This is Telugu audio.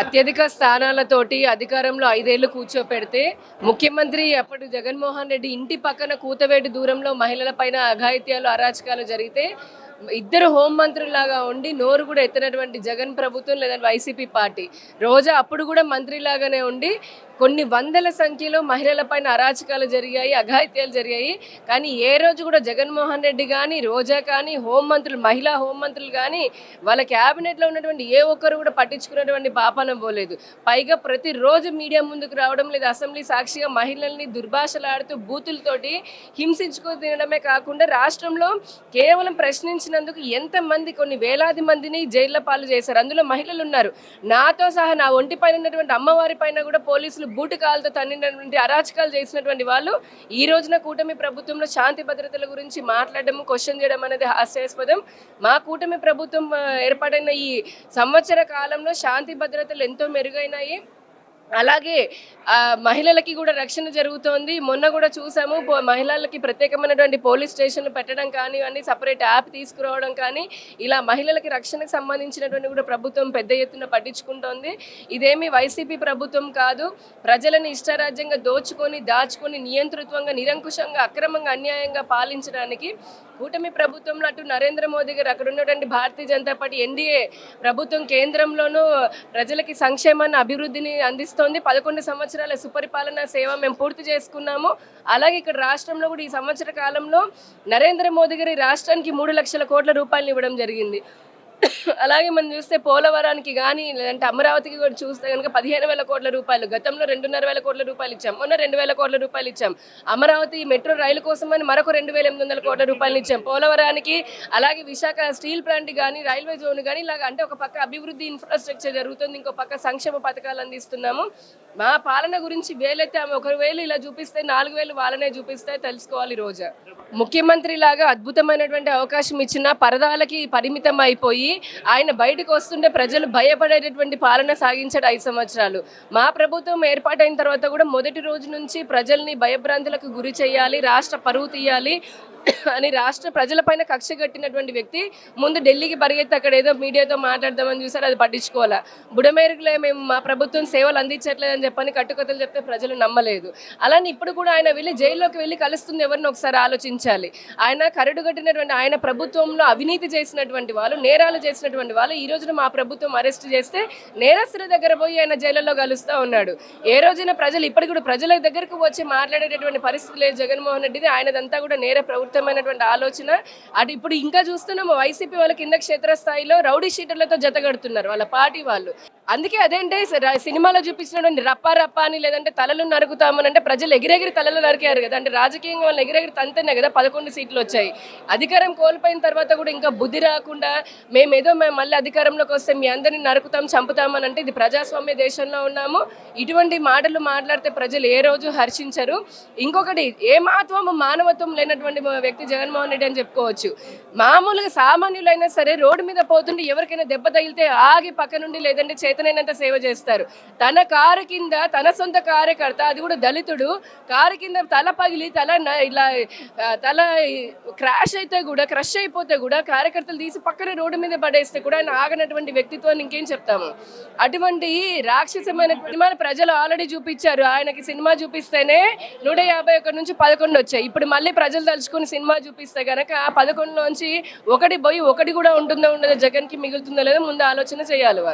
అత్యధిక స్థానాలతోటి అధికారంలో ఐదేళ్ళు కూర్చోపెడితే ముఖ్యమంత్రి అప్పటి జగన్మోహన్ రెడ్డి ఇంటి పక్కన కూతవేటి దూరంలో మహిళల పైన అఘాయిత్యాలు అరాచకాలు జరిగితే ఇద్దరు హోంమంత్రులాగా ఉండి నోరు కూడా ఎత్తినటువంటి జగన్ ప్రభుత్వం లేదంటే వైసీపీ పార్టీ. రోజా అప్పుడు కూడా మంత్రిలాగానే ఉండి కొన్ని వందల సంఖ్యలో మహిళల పైన అరాచకాలు జరిగాయి అఘాయిత్యాలు జరిగాయి. కానీ ఏ రోజు కూడా జగన్మోహన్ రెడ్డి కానీ రోజా కానీ హోంమంత్రులు మహిళా హోంమంత్రులు కానీ వాళ్ళ క్యాబినెట్లో ఉన్నటువంటి ఏ ఒక్కరు కూడా పట్టించుకున్నటువంటి పాపన పోలేదు. పైగా ప్రతిరోజు మీడియా ముందుకు రావడం లేదు. అసెంబ్లీ సాక్షిగా మహిళల్ని దుర్భాషలాడుతూ బూతులతోటి హింసించుకో తినడమే కాకుండా రాష్ట్రంలో కేవలం చేసినందుకు ఎంతమంది కొన్ని వేలాది మందిని జైళ్ళ పాలు చేశారు. అందులో మహిళలు ఉన్నారు. నాతో సహా నా ఒంటి పైన ఉన్నటువంటి అమ్మవారి పైన కూడా పోలీసులు బూటుకాలతో తన్నినటువంటి అరాచకాలు చేసినటువంటి వాళ్ళు ఈ రోజున కూటమి ప్రభుత్వంలో శాంతి భద్రతల గురించి మాట్లాడడం క్వశ్చన్ చేయడం అనేది హాస్యాస్పదం. మా కూటమి ప్రభుత్వం ఆ, ఏర్పడిన ఈ సంవత్సర కాలంలో శాంతి భద్రతలు ఎంతో మెరుగైనాయి. అలాగే మహిళలకి కూడా రక్షణ జరుగుతోంది. మొన్న కూడా చూసాము మహిళలకి ప్రత్యేకమైనటువంటి పోలీస్ స్టేషన్లు పెట్టడం కానివ్వండి సపరేట్ యాప్ తీసుకురావడం కానీ ఇలా మహిళలకి రక్షణకు సంబంధించినటువంటి కూడా ప్రభుత్వం పెద్ద ఎత్తున పట్టించుకుంటోంది. ఇదేమి వైసీపీ ప్రభుత్వం కాదు. ప్రజలను ఇష్టారాజ్యంగా దోచుకొని దాచుకొని నియంతృత్వంగా నిరంకుశంగా అక్రమంగా అన్యాయంగా పాలించడానికి కూటమి ప్రభుత్వంలో అటు నరేంద్ర మోదీ గారు అక్కడ ఉన్నటువంటి భారతీయ జనతా పార్టీ ఎన్డీఏ ప్రభుత్వం కేంద్రంలోనూ ప్రజలకి సంక్షేమాన్ని అభివృద్ధిని అందిస్తూ అందిస్తోంది పదకొండు సంవత్సరాల సుపరిపాలన సేవ మేము పూర్తి చేసుకున్నాము. అలాగే ఇక్కడ రాష్ట్రంలో కూడా ఈ సంవత్సర కాలంలో నరేంద్ర మోదీ గారి రాష్ట్రానికి మూడు లక్షల కోట్ల రూపాయలు ఇవ్వడం జరిగింది. అలాగే మనం చూస్తే పోలవరానికి కానీ లేదంటే అమరావతికి కూడా చూస్తే కనుక పదిహేను వేల కోట్ల రూపాయలు గతంలో రెండున్నర వేల కోట్ల రూపాయలు ఇచ్చాం మొన్న రెండు వేల కోట్ల రూపాయలు ఇచ్చాం. అమరావతి మెట్రో రైలు కోసం అని మరొక రెండు వేల ఎనిమిది వందల కోట్ల రూపాయలు ఇచ్చాం. పోలవరానికి అలాగే విశాఖ స్టీల్ ప్లాంట్ కానీ రైల్వే జోన్ కానీ ఇలాగ అంటే ఒక పక్క అభివృద్ధి ఇన్ఫ్రాస్ట్రక్చర్ జరుగుతుంది ఇంకో పక్క సంక్షేమ పథకాలు అందిస్తున్నాము. మా పాలన గురించి వేలైతే ఆమె ఒకవేళ ఇలా చూపిస్తే నాలుగు వేలు వాళ్ళనే చూపిస్తే తెలుసుకోవాలి రోజా. ముఖ్యమంత్రి లాగా అద్భుతమైనటువంటి అవకాశం ఇచ్చిన పరదాలకి పరిమితం అయిపోయి ఆయన బయటకు వస్తుంటే ప్రజలు భయపడేటటువంటి పాలన సాగించాడు ఐదు సంవత్సరాలు. మా ప్రభుత్వం ఏర్పాటైన తర్వాత కూడా మొదటి రోజు నుంచి ప్రజల్ని భయభ్రాంతులకు గురి చేయాలి రాష్ట్ర పరువు తీయాలి అని రాష్ట్ర ప్రజలపైన కక్ష కట్టినటువంటి వ్యక్తి ముందు ఢిల్లీకి పరిగెత్తి అక్కడ ఏదో మీడియాతో మాట్లాడదామని చూసారు అది పట్టించుకోవాలా? బుడమేరుకులే మేము మా ప్రభుత్వం సేవలు అందించట్లేదని చెప్పని కట్టుకథలు చెప్తే ప్రజలు నమ్మలేదు. అలానే ఇప్పుడు కూడా ఆయన వెళ్ళి జైల్లోకి వెళ్ళి కలుస్తుంది ఎవరిని ఒకసారి ఆలోచించాలి. ఆయన కరడు కట్టినటువంటి ఆయన ప్రభుత్వంలో అవినీతి చేసినటువంటి వాళ్ళు నేరాలు చేసినటువంటి వాళ్ళు ఈ రోజున మా ప్రభుత్వం అరెస్ట్ చేస్తే నేరస్తుల దగ్గర పోయి ఆయన జైల్లో కలుస్తూ ఉన్నాడు. ఏ రోజైనా ప్రజలు ఇప్పటికి కూడా ప్రజల దగ్గరకు వచ్చి మాట్లాడేటటువంటి పరిస్థితి లేదు జగన్మోహన్ రెడ్డిది ఆయనదంతా కూడా నేర ప్రవృత్తమైనటువంటి ఆలోచన. అటు ఇప్పుడు ఇంకా చూస్తున్నాము వైసీపీ వాళ్ళ కింద క్షేత్రస్థాయిలో రౌడీ షీటర్లతో జతగడుతున్నారు వాళ్ళ పార్టీ వాళ్ళు. అందుకే అదేంటే సినిమాలో చూపించినటువంటి రప్ప రప్ప అని లేదంటే తలలు నరుకుతామని అంటే ప్రజలు ఎగిరెగిరి తలలు నరికారు కదా. అంటే రాజకీయంగా వాళ్ళు ఎగిరెగిరి తంతేనే కదా పదకొండు సీట్లు వచ్చాయి. అధికారం కోల్పోయిన తర్వాత కూడా ఇంకా బుద్ధి రాకుండా మేమేదో మేము మళ్ళీ అధికారంలోకి వస్తే మీ అందరిని నరుకుతాం చంపుతామని అంటే ఇది ప్రజాస్వామ్య దేశంలో ఉన్నాము. ఇటువంటి మాటలు మాట్లాడితే ప్రజలు ఏ రోజు హర్షించరు. ఇంకొకటి ఏ మాత్వం మానవత్వం లేనటువంటి వ్యక్తి జగన్మోహన్ రెడ్డి అని చెప్పుకోవచ్చు. మామూలుగా సామాన్యులైనా సరే రోడ్డు మీద పోతుంటే ఎవరికైనా దెబ్బ తగిలితే ఆగి పక్క నుండి లేదంటే చేతనైనంత సేవ చేస్తారు. తన కారు కింద తన సొంత కార్యకర్త అది కూడా దళితుడు. కారు కింద తల పగిలి తల ఇలా తల క్రాష్ అయితే కూడా క్రష్ అయిపోతే కూడా కార్యకర్తలు తీసి పక్కన రోడ్డు మీద పడేస్తే కూడా ఆయన ఆగనటువంటి వ్యక్తిత్వాన్ని ఇంకేం చెప్తాము? అటువంటి రాక్షసమైన సినిమాను ప్రజలు ఆల్రెడీ చూపించారు. ఆయనకి సినిమా చూపిస్తేనే నూట యాభై ఒకటి నుంచి పదకొండు వచ్చాయి. ఇప్పుడు మళ్ళీ ప్రజలు తలుచుకుని సినిమా చూపిస్తే కనుక పదకొండులోంచి ఒకటి పోయి ఒకటి కూడా ఉంటుందో ఉండదో జగన్కి మిగులుతుందో లేదో ముందు ఆలోచన చేయాలి వాళ్ళు.